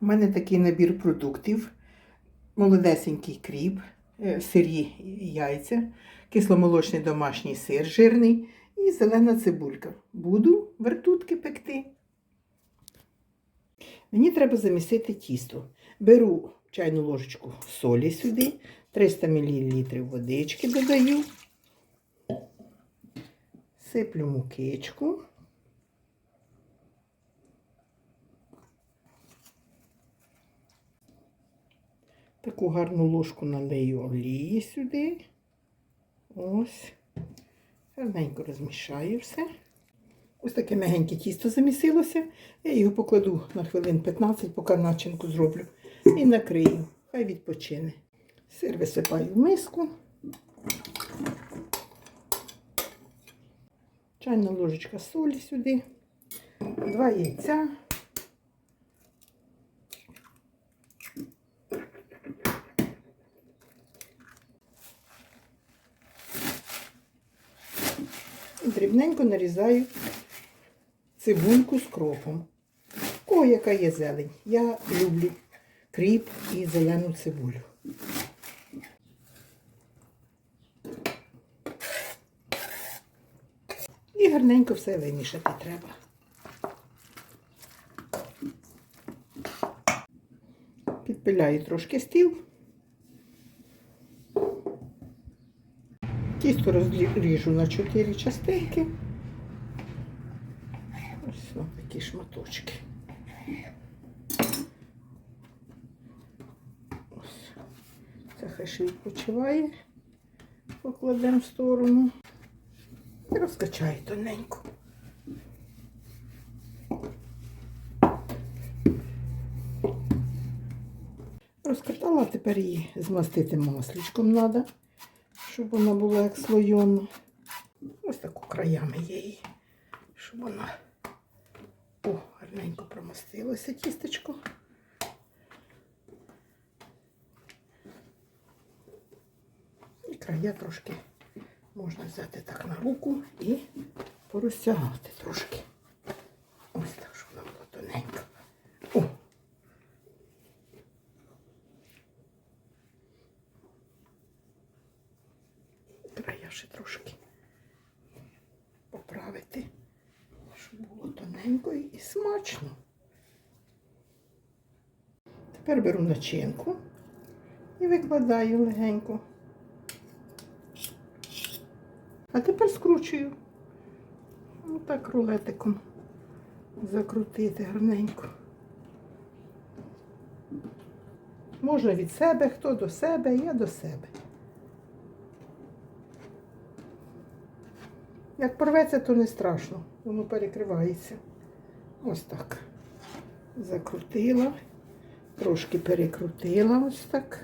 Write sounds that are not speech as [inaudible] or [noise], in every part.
У мене такий набір продуктів: молодесенький кріп, е, сирі яйця, кисломолочний домашній сир жирний і зелена цибулька. Буду вертутки пекти. Мені треба замісити тісто. Беру чайну ложечку солі сюди, 300 мл водички додаю, сиплю мукичку. Таку гарну ложку налию олії сюди. Ось. Гарненько розмішаю все. Ось таке мягеньке тісто замісилося. Я його покладу на хвилин 15, поки начинку зроблю. І накрию. Хай відпочине. Сир висипаю в миску. Чайна ложечка солі сюди. Два яйця. Дрібненько нарізаю цибульку з кропом. Кого яка є зелень. Я люблю кріп і зелену цибулю. І гарненько все вимішати треба. Підпиляю трошки стіл. Тісто розріжу на 4 частинки. Ось на такі шматочки. Ось. Це хай ще відпочиває. Покладемо в сторону. І розкачаю тоненько. Розкатала, тепер її змастити масличком треба щоб вона була як слойона. Ось таку краями її, щоб вона о, гарненько промастилося тістечко. І края трошки можна взяти так на руку і порозтягати трошки. Ось так, щоб вона була тоненька. О! края ще трошки поправити, щоб було тоненько і смачно. Тепер беру начинку і викладаю легенько. А тепер скручую. Отак рулетиком закрутити гарненько. Можна від себе, хто до себе, я до себе. Як порветься, то не страшно, воно перекривається. Ось так. Закрутила, трошки перекрутила ось так.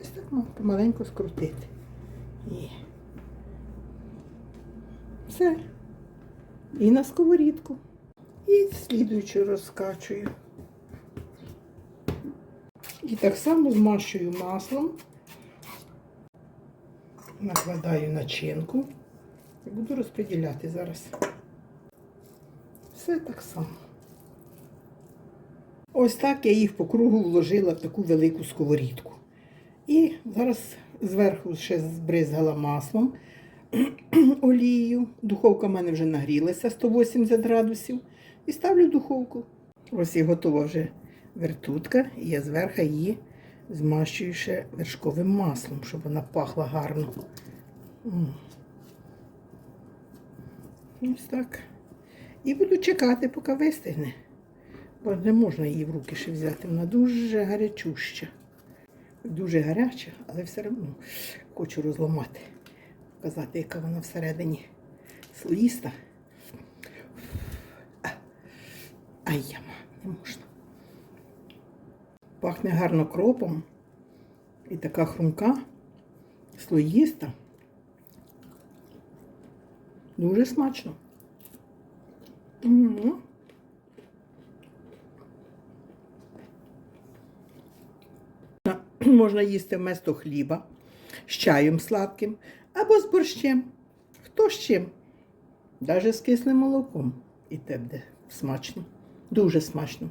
Ось так ну, помаленьку скрутити. І все. І на сковорідку. І слідуючу розкачую. І так само змащую маслом накладаю начинку і буду розподіляти зараз. Все так само. Ось так я їх по кругу вложила в таку велику сковорідку. І зараз зверху ще збризгала маслом [clears throat] олією. Духовка в мене вже нагрілася 180 градусів. І ставлю в духовку. Ось і готова вже вертутка, і я зверху її змащую ще вершковим маслом, щоб вона пахла гарно. Ось так. І буду чекати, поки вистигне. Бо не можна її в руки ще взяти. Вона дуже гарячуща. Дуже гаряча, але все одно хочу розламати. Показати, яка вона всередині слоїста. Ай, яма, не можна. Пахне гарно кропом. І така хрумка, слоїста. Дуже смачно. Угу. Можна їсти вместо хліба з чаєм сладким або з борщем. Хто з чим? Навіть з кислим молоком. і те буде смачно. Дуже смачно.